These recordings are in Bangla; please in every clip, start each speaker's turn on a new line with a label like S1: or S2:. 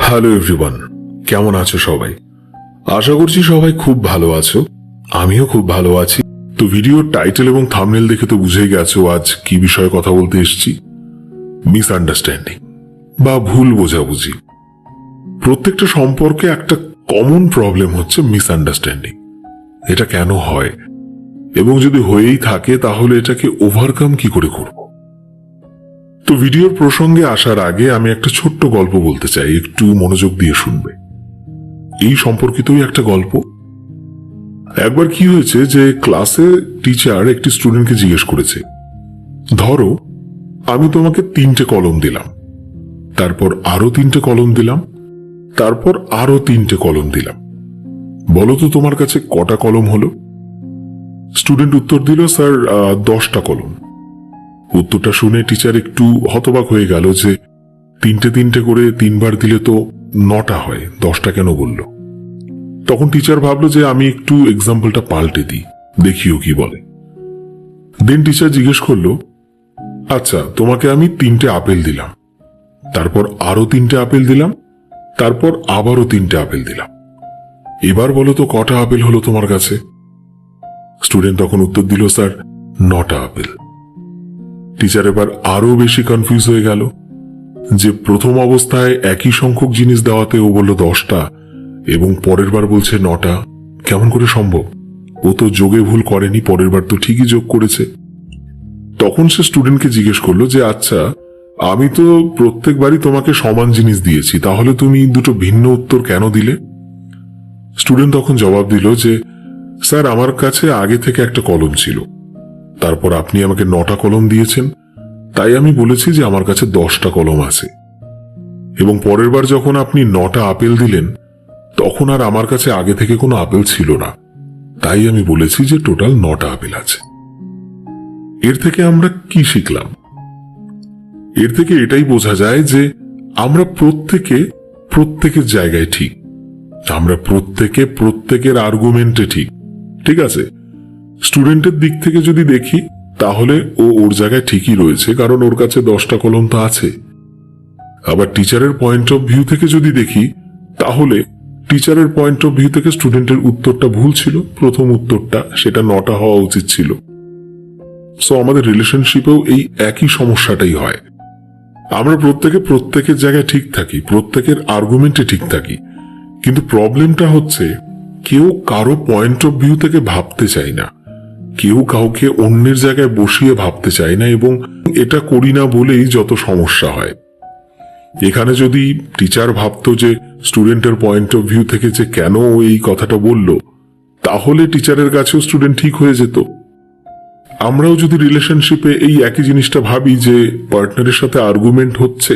S1: হ্যালো এভরিওয়ান, কেমন আছো সবাই? আশা করছি সবাই খুব ভালো আছো, আমিও খুব ভালো আছি। তো ভিডিওর টাইটেল এবং থামনেল দেখে তো বুঝেই গেছো আজ কি বিষয়ে কথা বলতে এসেছি। মিসআন্ডারস্ট্যান্ডিং বা ভুল বোঝাবুঝি। প্রত্যেকটা সম্পর্কে একটা কমন প্রবলেম হচ্ছে মিসআন্ডারস্ট্যান্ডিং। এটা কেন হয়? এবং যদি হয়েই থাকে, তাহলে এটাকে ওভারকাম কি করে করব? তো ভিডিওর প্রসঙ্গে আসার আগে আমি একটা ছোট্ট গল্প বলতে চাই, একটু মনোযোগ দিয়ে শুনবে। এই সম্পর্কিতই একটা গল্প। একবার কি হয়েছে যে ক্লাসে টিচার একটি স্টুডেন্টকে জিজ্ঞেস করেছে, ধরো, আমি তোমাকে তিনটে কলম দিলাম। তারপর আরও তিনটে কলম দিলাম। তারপর আরও তিনটে কলম দিলাম। বলো তো তোমার কাছে কটা কলম হলো? স্টুডেন্ট উত্তর দিল, স্যার দশটা কলম। উত্তরটা শুনে টিচার একটু হতবাক হয়ে গেল যে তিনটে তিনটে করে তিনবার দিলে তো নটা হয়, দশটা কেন বলল? তখন টিচার ভাবলো যে আমি একটু এক্সাম্পলটা পাল্টে দিই, দেখিও কি বলে। দেন টিচার জিজ্ঞেস করল আচ্ছা তোমাকে আমি তিনটে আপেল দিলাম, তারপর আরও তিনটে আপেল দিলাম, তারপর আবারও তিনটে আপেল দিলাম। এবার বলো তো কটা আপেল হলো তোমার কাছে? স্টুডেন্ট তখন উত্তর দিল, স্যার, নটা আপেল। টিচার এবার আরও বেশি কনফিউজ হয়ে গেল যে প্রথম অবস্থায় একই সংখ্যক জিনিস দেওয়াতে ও বলল দশটা এবং পরের বার বলছে নটা। কেমন করে সম্ভব? ও তো যোগে ভুল করেনি, পরের বার তো ঠিকই যোগ করেছে। তখন সে স্টুডেন্টকে জিজ্ঞেস করল যে আচ্ছা আমি তো প্রত্যেকবারই তোমাকে সমান জিনিস দিয়েছি, তাহলে তুমি দুটো ভিন্ন উত্তর কেন দিলে? স্টুডেন্ট তখন জবাব দিল যে, স্যার, আমার কাছে আগে থেকে একটা কলম ছিল। তারপর আপনি আমাকে নটা কলম দিয়েছেন, তাই আমি বলেছি যে আমার কাছে দশটা কলম আছে। এবং পরের বার যখন আপনি নটা আপেল দিলেন, তখন আর আমার কাছে আগে থেকে কোনো আপেল ছিল না। তাই আমি বলেছি যে টোটাল নটা আপেল আছে। এর থেকে আমরা কি শিখলাম? এর থেকে এটাই বোঝা যায় যে আমরা প্রত্যেকে প্রত্যেকের জায়গায় ঠিক। আমরা প্রত্যেকে প্রত্যেকের আর্গুমেন্টে ঠিক। ঠিক আছে? স্টুডেন্টের দিক থেকে যদি দেখি, তাহলে ও ওর জায়গায় ঠিকই রয়েছে, কারণ ওর কাছে দশটা কলম তো আছে। আবার টিচারের পয়েন্ট অফ ভিউ থেকে যদি দেখি, তাহলে টিচারের পয়েন্ট অফ ভিউ থেকে স্টুডেন্টের উত্তরটা ভুল ছিল, প্রথম উত্তরটা সেটা নটা হওয়া উচিত ছিল। সো আমাদের রিলেশনশিপেও এই একই সমস্যাটাই হয়। আমরা প্রত্যেকে প্রত্যেকের জায়গায় ঠিক থাকি, প্রত্যেকের আর্গুমেন্টে ঠিক থাকি। কিন্তু প্রবলেমটা হচ্ছে, কেউ কারও পয়েন্ট অফ ভিউ থেকে ভাবতে চায় না। কেউ কাউকে অন্যের জায়গায় বসিয়ে ভাবতে চায় না এবং এটা করি না বলেই যত সমস্যা হয়। এখানে যদি টিচার ভাবতো যে স্টুডেন্টের পয়েন্ট অফ ভিউ থেকে যে কেন এই কথাটা বলল, তাহলে টিচারের কাছেও স্টুডেন্ট ঠিক হয়ে যেত। আমরাও যদি রিলেশনশিপে এই একই জিনিসটা ভাবি যে পার্টনারের সাথে আর্গুমেন্ট হচ্ছে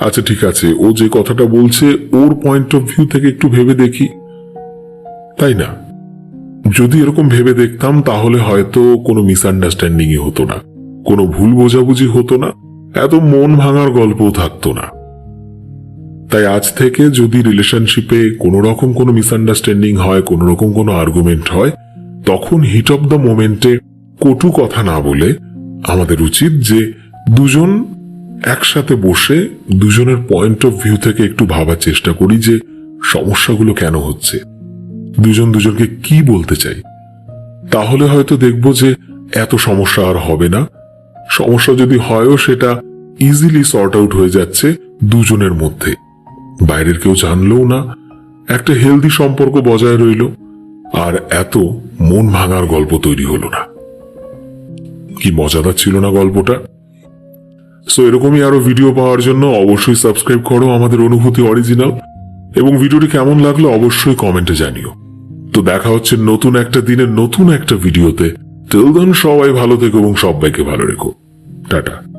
S1: আচ্ছা ঠিক আছে, ও যে কথাটা বলছে, ওর পয়েন্ট অফ ভিউ থেকে একটু ভেবে দেখি। তাই না? যদি এরকম ভেবে দেখতাম, তাহলে হয়তো কোনো মিসআন্ডারস্ট্যান্ডিংই হতো না। কোনো ভুল বোঝাবুঝি হতো না। এত মন ভাঙার গল্পও থাকতো না। তাই আজ থেকে যদি রিলেশনশিপে কোনো রকম কোনো মিসআন্ডারস্ট্যান্ডিং হয়, কোনো রকম কোনো আর্গুমেন্ট হয়, তখন হিট অফ দ্য মোমেন্টে কটু কথা না বলে আমাদের উচিত যে দুজন একসাথে বসে দুজনের পয়েন্ট অফ ভিউ থেকে একটু ভাবার চেষ্টা করি যে সমস্যাগুলো কেন হচ্ছে। দুজন দুজনকে কি বলতে চাই? তাহলে হয়তো দেখব যে এত সমস্যা আর হবে না। সমস্যা যদি হয়ও সেটা ইজিলি সর্ট আউট হয়ে যাচ্ছে দুজনের মধ্যে। বাইরের কেউ জানলেও না, একটা হেলদি সম্পর্ক বজায় রইল, আর এত মন ভাঙার গল্প তৈরি হলো না। কি মজাদার ছিল না গল্পটা? সো এরকমই আরও ভিডিও পাওয়ার জন্য অবশ্যই সাবস্ক্রাইব করো আমাদের অনুভূতি অরিজিনাল এবং ভিডিওটি কেমন লাগল অবশ্যই কমেন্টে জানিও। তো দেখা হচ্ছে নতুন একটা দিনের নতুন একটা ভিডিওতে। তেল সবাই ভালো থেকো এবং সবাইকে ভালো রেখো। টাটা।